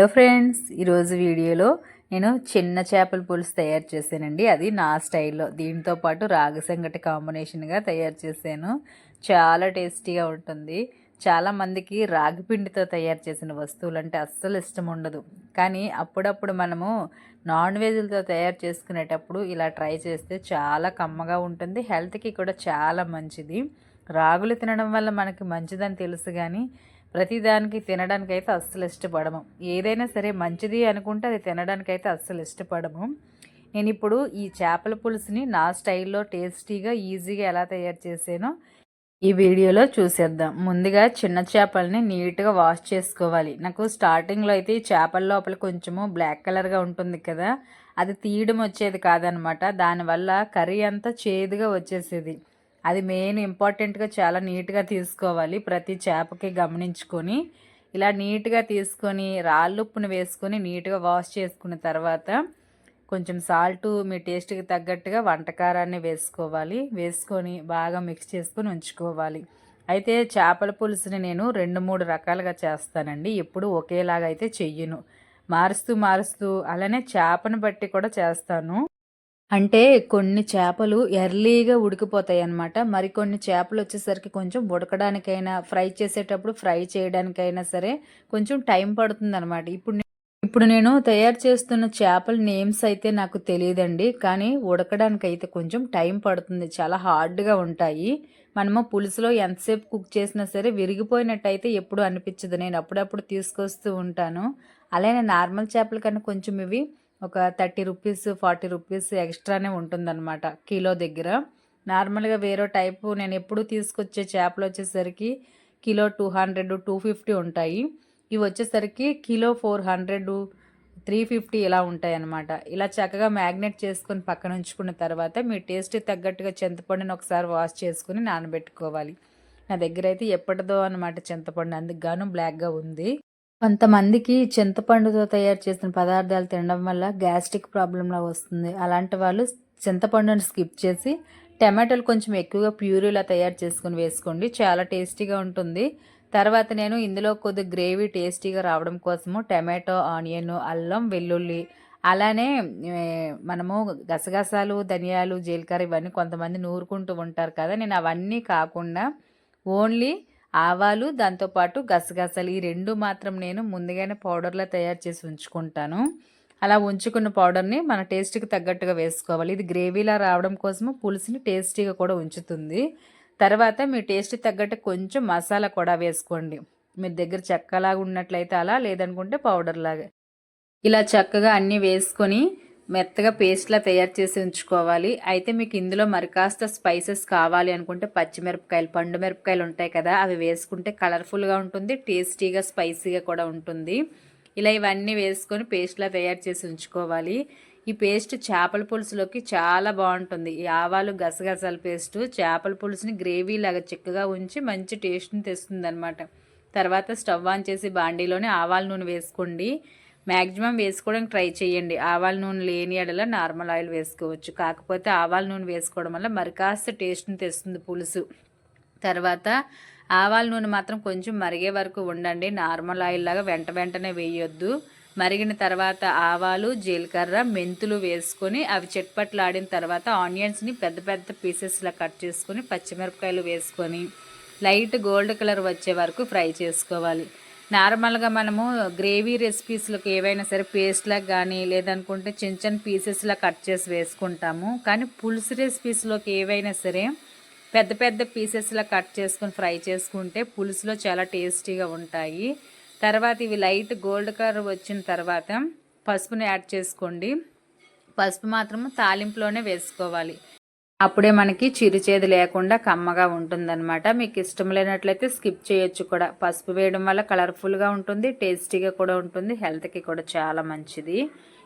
Hello friends ఈరోజు వీడియోలో నేను చిన్న చేపల పులుసు తయారు చేశానండి. అది నా స్టైల్లో. దీంతో పాటు రాగి సంగటి కాంబినేషన్గా తయారు చేశాను. చాలా టేస్టీగా ఉంటుంది. చాలా మందికి రాగి పిండితో తయారు చేసిన వస్తువులు అంటే అస్సలు ఇష్టం ఉండదు. కానీ అప్పుడప్పుడు మనము నాన్ వెజ్లతో తయారు చేసుకునేటప్పుడు ఇలా ట్రై చేస్తే చాలా కమ్మగా ఉంటుంది. హెల్త్కి కూడా చాలా మంచిది. రాగులు తినడం వల్ల మనకి మంచిదని తెలుసు కానీ ప్రతిదానికి తినడానికి అయితే అస్సలు ఇష్టపడము. ఏదైనా సరే మంచిది అనుకుంటే అది తినడానికి అయితే అస్సలు ఇష్టపడము. నేను ఇప్పుడు ఈ చేపల పులుసుని నా స్టైల్లో టేస్టీగా ఈజీగా ఎలా తయారు చేసానో ఈ వీడియోలో చూసేద్దాం. ముందుగా చిన్న చేపల్ని నీట్గా వాష్ చేసుకోవాలి. నాకు స్టార్టింగ్లో అయితే ఈ చేపల లోపల కొంచెము బ్లాక్ కలర్గా ఉంటుంది కదా అది తీయడం వచ్చేది కాదనమాట. దానివల్ల కర్రీ అంతా చేదుగా వచ్చేసేది. అది మెయిన్ ఇంపార్టెంట్గా చాలా నీట్గా తీసుకోవాలి. ప్రతి చేపకి గమనించుకొని ఇలా నీట్గా తీసుకొని రాళ్ళుప్పును వేసుకొని నీట్గా వాష్ చేసుకున్న తర్వాత కొంచెం సాల్ట్ మీ టేస్ట్కి తగ్గట్టుగా వంటకారాన్ని వేసుకోవాలి. వేసుకొని బాగా మిక్స్ చేసుకొని ఉంచుకోవాలి. అయితే చేపల పులుసుని నేను రెండు మూడు రకాలుగా చేస్తానండి. ఎప్పుడు ఒకేలాగా అయితే చెయ్యను. మారుస్తూ మారుస్తూ అలానే చేపను బట్టి కూడా చేస్తాను. అంటే కొన్ని చేపలు ఎర్లీగా ఉడికిపోతాయి అన్నమాట మరికొన్ని చేపలు వచ్చేసరికి కొంచెం ఉడకడానికైనా ఫ్రై చేసేటప్పుడు ఫ్రై చేయడానికైనా సరే కొంచెం టైం పడుతుంది అనమాట ఇప్పుడు ఇప్పుడు నేను తయారు చేస్తున్న చేపల నేమ్స్ అయితే నాకు తెలియదండి. కానీ ఉడకడానికి అయితే కొంచెం టైం పడుతుంది. చాలా హార్డ్గా ఉంటాయి. మనము పులుసులో ఎంతసేపు కుక్ చేసినా సరే విరిగిపోయినట్టయితే ఎప్పుడూ ఎప్పుడు అనిపించదు. నేను అప్పుడప్పుడు తీసుకొస్తూ ఉంటాను. అలానే నార్మల్ చేపల కన్నా కొంచెం ఇవి ఒక థర్టీ రూపీస్ ఫార్టీ రూపీస్ ఎక్స్ట్రానే ఉంటుందన్నమాట కిలో దగ్గర. నార్మల్గా వేరే టైపు నేను ఎప్పుడు తీసుకొచ్చే చేపలు వచ్చేసరికి kilo two hundred two fifty ఉంటాయి. ఇవి వచ్చేసరికి kilo four hundred three fifty ఇలా ఉంటాయి అన్నమాట ఇలా చక్కగా మ్యాగ్నెట్ చేసుకుని పక్కన ఉంచుకున్న తర్వాత మీ టేస్ట్ తగ్గట్టుగా చింతపండుని ఒకసారి వాష్ చేసుకుని నానబెట్టుకోవాలి. నా దగ్గర అయితే ఎప్పటిదో అనమాట చింతపండు అందుకు గాను బ్లాక్గా ఉంది. కొంతమందికి చింతపండుతో తయారు చేసిన పదార్థాలు తినడం వల్ల గ్యాస్ట్రిక్ ప్రాబ్లంలా వస్తుంది. అలాంటి వాళ్ళు చింతపండుని స్కిప్ చేసి టమాటోలు కొంచెం ఎక్కువగా ప్యూరీలా తయారు చేసుకుని వేసుకోండి. చాలా టేస్టీగా ఉంటుంది. తర్వాత నేను ఇందులో కొద్ది గ్రేవీ టేస్టీగా రావడం కోసము టమాటో ఆనియన్ అల్లం వెల్లుల్లి అలానే మనము గసగసాలు ధనియాలు జీలకర్ర ఇవన్నీ కొంతమంది నూరుకుంటూ ఉంటారు కదా. నేను అవన్నీ కాకుండా ఓన్లీ ఆవాలు దాంతోపాటు గసగసాలు ఈ రెండు మాత్రం నేను ముందుగానే పౌడర్లా తయారు చేసి ఉంచుకుంటాను. అలా ఉంచుకున్న పౌడర్ని మన టేస్ట్కి తగ్గట్టుగా వేసుకోవాలి. ఇది గ్రేవీలా రావడం కోసము పులుసుని టేస్టీగా కూడా ఉంచుతుంది. తర్వాత మీ టేస్ట్ తగ్గట్టు కొంచెం మసాలా కూడా వేసుకోండి. మీ దగ్గర చెక్కలాగా ఉన్నట్లయితే అలా లేదనుకుంటే పౌడర్ లాగా ఇలా చక్కగా అన్నీ వేసుకొని మెత్తగా పేస్ట్లా తయారు చేసి ఉంచుకోవాలి. అయితే మీకు ఇందులో మరి కాస్త స్పైసెస్ కావాలి అనుకుంటే పచ్చిమిరపకాయలు పండు మిరపకాయలు ఉంటాయి కదా అవి వేసుకుంటే కలర్ఫుల్గా ఉంటుంది టేస్టీగా స్పైసీగా కూడా ఉంటుంది. ఇలా ఇవన్నీ వేసుకొని పేస్ట్లా తయారు చేసి ఉంచుకోవాలి. ఈ పేస్ట్ చేపల పులుసులోకి చాలా బాగుంటుంది. ఈ ఆవాలు గసగసాల పేస్ట్ చేపల పులుసుని గ్రేవీ లాగా చిక్కగా ఉంచి మంచి టేస్ట్ని తెస్తుంది అనమాట తర్వాత స్టవ్ ఆన్ చేసి బాండీలోనే ఆవాల నూనె వేసుకోండి. మ్యాక్సిమం వేసుకోవడానికి ట్రై చేయండి. ఆవాల నూనె లేని ఎడల నార్మల్ ఆయిల్ వేసుకోవచ్చు. కాకపోతే ఆవాల నూనె వేసుకోవడం వల్ల మరి కాస్త టేస్ట్ని తెస్తుంది పులుసు. తర్వాత ఆవాల నూనె మాత్రం కొంచెం మరిగే వరకు ఉండండి. నార్మల్ ఆయిల్ లాగా వెంట వెంటనే వేయొద్దు. మరిగిన తర్వాత ఆవాలు జీలకర్ర మెంతులు వేసుకొని అవి చెట్పట్లు తర్వాత ఆనియన్స్ని పెద్ద పెద్ద పీసెస్లా కట్ చేసుకొని పచ్చిమిరపకాయలు వేసుకొని లైట్ గోల్డ్ కలర్ వచ్చే వరకు ఫ్రై చేసుకోవాలి. నార్మల్గా మనము గ్రేవీ రెసిపీస్లోకి ఏవైనా సరే పేస్ట్లకు కానీ లేదనుకుంటే చిన్న చిన్న పీసెస్లా కట్ చేసి వేసుకుంటాము. కానీ పులుసు రెసిపీస్లోకి ఏవైనా సరే పెద్ద పెద్ద పీసెస్లా కట్ చేసుకొని ఫ్రై చేసుకుంటే పులుసులో చాలా టేస్టీగా ఉంటాయి. తర్వాత ఇవి లైట్ గోల్డ్ కలర్ వచ్చిన తర్వాత పసుపుని యాడ్ చేసుకోండి. పసుపు మాత్రము తాలింపులోనే వేసుకోవాలి. అప్పుడే మనకి చిరుచేది లేకుండా కమ్మగా ఉంటుందన్నమాట. మీకు ఇష్టం లేనట్లయితే స్కిప్ చేయొచ్చు కూడా. పసుపు వేయడం వల్ల కలర్ఫుల్గా ఉంటుంది టేస్టీగా కూడా ఉంటుంది హెల్త్కి కూడా చాలా మంచిది.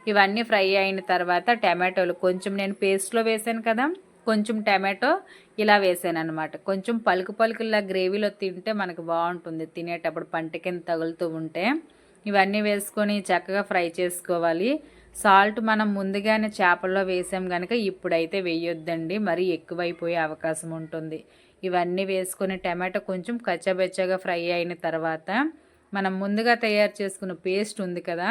ఇవన్నీ ఫ్రై అయిన తర్వాత టమాటోలు కొంచెం నేను పేస్ట్లో వేసాను కదా కొంచెం టమాటో ఇలా వేసాను అనమాట కొంచెం పలుకు పలుకులా గ్రేవీలో తింటే మనకు బాగుంటుంది. తినేటప్పుడు పంట కింద తగులుతూ ఉంటే. ఇవన్నీ వేసుకొని చక్కగా ఫ్రై చేసుకోవాలి. సాల్ట్ మనం ముందుగానే చేపల్లో వేసాం కనుక ఇప్పుడైతే వేయొద్దండి. మరీ ఎక్కువైపోయే అవకాశం ఉంటుంది. ఇవన్నీ వేసుకొని టమాటో కొంచెం కచ్చబెచ్చగా ఫ్రై అయిన తర్వాత మనం ముందుగా తయారు చేసుకున్న పేస్ట్ ఉంది కదా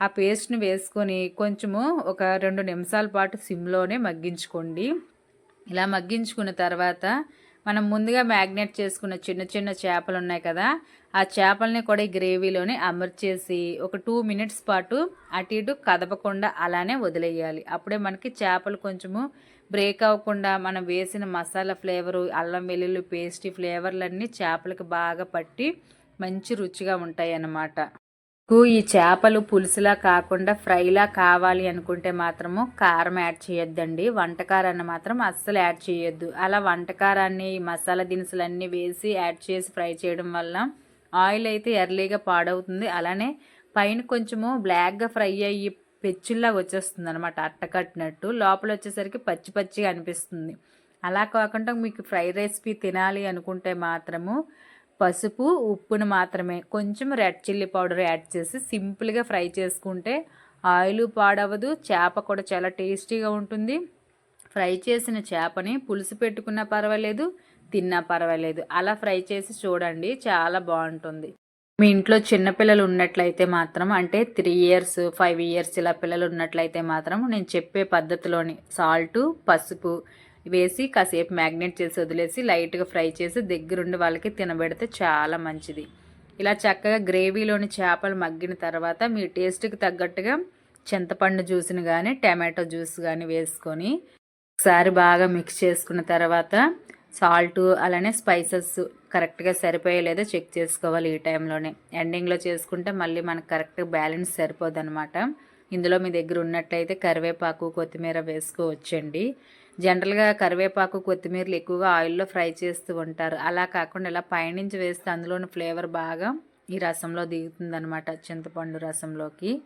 ఆ పేస్ట్ని వేసుకొని కొంచెము ఒక రెండు నిమిషాల పాటు సిమ్లోనే మగ్గించుకోండి. ఇలా మగ్గించుకున్న తర్వాత మనం ముందుగా మ్యాగ్నేట్ చేసుకున్న చిన్న చిన్న చేపలు ఉన్నాయి కదా ఆ చేపల్ని కూడా ఈ గ్రేవీలోనే అమర్చేసి ఒక టూ మినిట్స్ పాటు అటు ఇటు కదపకుండా అలానే వదిలేయాలి. అప్పుడే మనకి చేపలు కొంచెము బ్రేక్ అవ్వకుండా మనం వేసిన మసాలా ఫ్లేవరు అల్లం వెల్లుల్లి పేస్టీ ఫ్లేవర్లన్నీ చేపలకు బాగా పట్టి మంచి రుచిగా ఉంటాయి అన్నమాట ఈ చేపలు పులుసులా కాకుండా ఫ్రైలా కావాలి అనుకుంటే మాత్రము కారం యాడ్ చేయొద్దండి. వంటకారాన్ని మాత్రం అస్సలు యాడ్ చేయొద్దు. అలా వంటకారాన్ని మసాలా దినుసులన్నీ వేసి యాడ్ చేసి ఫ్రై చేయడం వల్ల ఆయిల్ అయితే ఎర్లీగా పాడవుతుంది. అలానే పైన కొంచెము బ్లాక్గా ఫ్రై అయ్యి పెచ్చుల్లాగా వచ్చేస్తుంది అనమాట అట్టకట్టినట్టు. లోపల వచ్చేసరికి పచ్చి పచ్చిగా అనిపిస్తుంది. అలా కాకుండా మీకు ఫ్రైడ్ రెసిపీ తినాలి అనుకుంటే మాత్రము పసుపు ఉప్పును మాత్రమే. కొంచెం రెడ్ చిల్లీ పౌడర్ యాడ్ చేసి సింపుల్గా ఫ్రై చేసుకుంటే ఆయిల్ పాడవదు చేప కూడా చాలా టేస్టీగా ఉంటుంది. ఫ్రై చేసిన చేపని పులుసు పెట్టుకున్నా పర్వాలేదు తిన్నా పర్వాలేదు. అలా ఫ్రై చేసి చూడండి చాలా బాగుంటుంది. మీ ఇంట్లో చిన్నపిల్లలు ఉన్నట్లయితే మాత్రం అంటే త్రీ ఇయర్స్ ఫైవ్ ఇయర్స్ ఇలా పిల్లలు ఉన్నట్లయితే మాత్రం నేను చెప్పే పద్ధతిలోని సాల్టు పసుపు వేసి కాసేపు మ్యాగ్నేట్ చేసి వదిలేసి లైట్గా ఫ్రై చేసి దగ్గరుండి వాళ్ళకి తినబెడితే చాలా మంచిది. ఇలా చక్కగా గ్రేవీలోని చేపలు మగ్గిన తర్వాత మీ టేస్ట్కి తగ్గట్టుగా చింతపండు జ్యూస్ని కానీ టమాటో జ్యూస్ కానీ వేసుకొని ఒకసారి బాగా మిక్స్ చేసుకున్న తర్వాత సాల్ట్ అలానే స్పైసెస్ కరెక్ట్గా సరిపోయలేదో చెక్ చేసుకోవాలి ఈ టైంలోనే. ఎండింగ్లో చేసుకుంటే మళ్ళీ మనకు కరెక్ట్గా బ్యాలెన్స్ సరిపోదు అనమాట ఇందులో మీ దగ్గర ఉన్నట్టయితే కరివేపాకు కొత్తిమీర వేసుకోవచ్చండి. జనరల్గా కరివేపాకు కొత్తిమీరలు ఎక్కువగా ఆయిల్లో ఫ్రై చేస్తూ ఉంటారు. అలా కాకుండా ఇలా పైనుంచి వేస్తే అందులోని ఫ్లేవర్ బాగా ఈ రసంలో దిగుతుందనమాట చింతపండు రసంలోకి.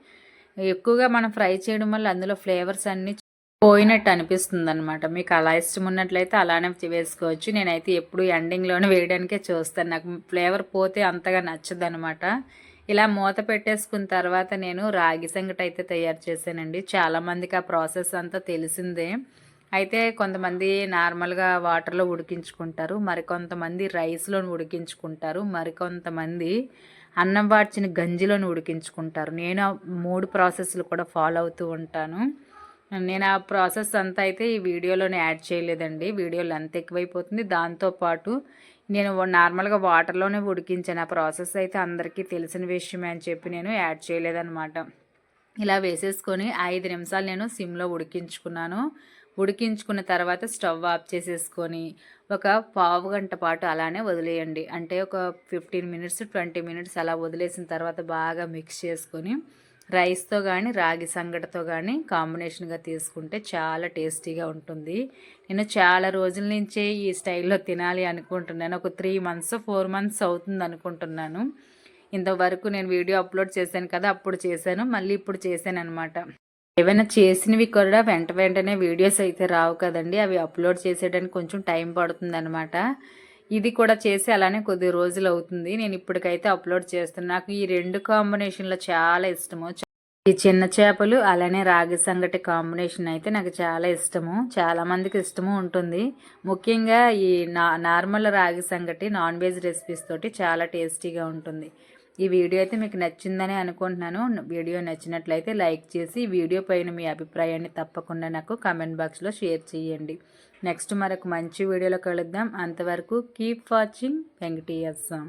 ఎక్కువగా మనం ఫ్రై చేయడం వల్ల అందులో ఫ్లేవర్స్ అన్నీ పోయినట్టు అనిపిస్తుంది అనమాట మీకు అలా ఇష్టం ఉన్నట్లయితే అలానే వేసుకోవచ్చు. నేనైతే ఎప్పుడు ఎండింగ్లోనే వేయడానికే చూస్తాను. నాకు ఫ్లేవర్ పోతే అంతగా నచ్చదు అనమాట ఇలా మూత పెట్టేసుకున్న తర్వాత నేను రాగి సంగటి అయితే తయారు చేశానండి. చాలామందికి ఆ ప్రాసెస్ అంతా తెలిసిందే. అయితే కొంతమంది నార్మల్గా వాటర్లో ఉడికించుకుంటారు మరికొంతమంది రైస్లో ఉడికించుకుంటారు మరికొంతమంది అన్నం వాడ్చిన గంజిలోని ఉడికించుకుంటారు. నేను మూడు ప్రాసెస్లు కూడా ఫాలో అవుతూ ఉంటాను. నేను ఆ ప్రాసెస్ అంతా అయితే ఈ వీడియోలోనే యాడ్ చేయలేదండి. వీడియో లెంత్ ఎక్కువైపోతుంది. దాంతోపాటు నేను నార్మల్గా వాటర్లోనే ఉడికించాను ఆ ప్రాసెస్ అయితే అందరికీ తెలిసిన విషయమే అని చెప్పి నేను యాడ్ చేయలేదన్నమాట. ఇలా వేసేసుకొని ఐదు నిమిషాలు నేను సిమ్లో ఉడికించుకున్నాను. ఉడికించుకున్న తర్వాత స్టవ్ ఆఫ్ చేసేసుకొని ఒక పావు గంట పాటు అలానే వదిలేయండి. అంటే ఒక ఫిఫ్టీన్ మినిట్స్ ట్వంటీ మినిట్స్ అలా వదిలేసిన తర్వాత బాగా మిక్స్ చేసుకొని రైస్తో కానీ రాగి సంగటితో కానీ కాంబినేషన్గా తీసుకుంటే చాలా టేస్టీగా ఉంటుంది. నేను చాలా రోజుల నుంచే ఈ స్టైల్లో తినాలి అనుకుంటున్నాను. ఒక త్రీ మంత్స్ ఫోర్ మంత్స్ అవుతుంది అనుకుంటున్నాను. ఇంతవరకు నేను వీడియో అప్లోడ్ చేశాను కదా అప్పుడు చేశాను. మళ్ళీ ఇప్పుడు చేశాను అనమాట ఏవైనా చేసినవి కూడా వెంట వెంటనే వీడియోస్ అయితే రావు కదండి. అవి అప్లోడ్ చేసేయడానికి కొంచెం టైం పడుతుందనమాట ఇది కూడా చేసి అలానే కొద్ది రోజులు అవుతుంది. నేను ఇప్పటికైతే అప్లోడ్ చేస్తున్నాను నాకు ఈ రెండు కాంబినేషన్లో చాలా ఇష్టము. ఈ చిన్న చేపలు అలానే రాగి సంగటి కాంబినేషన్ అయితే నాకు చాలా ఇష్టము. చాలా మందికి ఇష్టము ఉంటుంది. ముఖ్యంగా ఈ నా నార్మల్ రాగి సంగటి నాన్ వెజ్ రెసిపీస్ తోటి చాలా టేస్టీగా ఉంటుంది. ఈ వీడియో అయితే మీకు నచ్చిందని అనుకుంటున్నాను. వీడియో నచ్చినట్లయితే లైక్ చేసి వీడియో పైన మీ అభిప్రాయాన్ని తప్పకుండా నాకు కామెంట్ బాక్స్లో షేర్ చేయండి. నెక్స్ట్ మరొక మంచి వీడియోలో కలుద్దాం. అంతవరకు కీప్ వాచింగ్ వెంకటేశ్వరం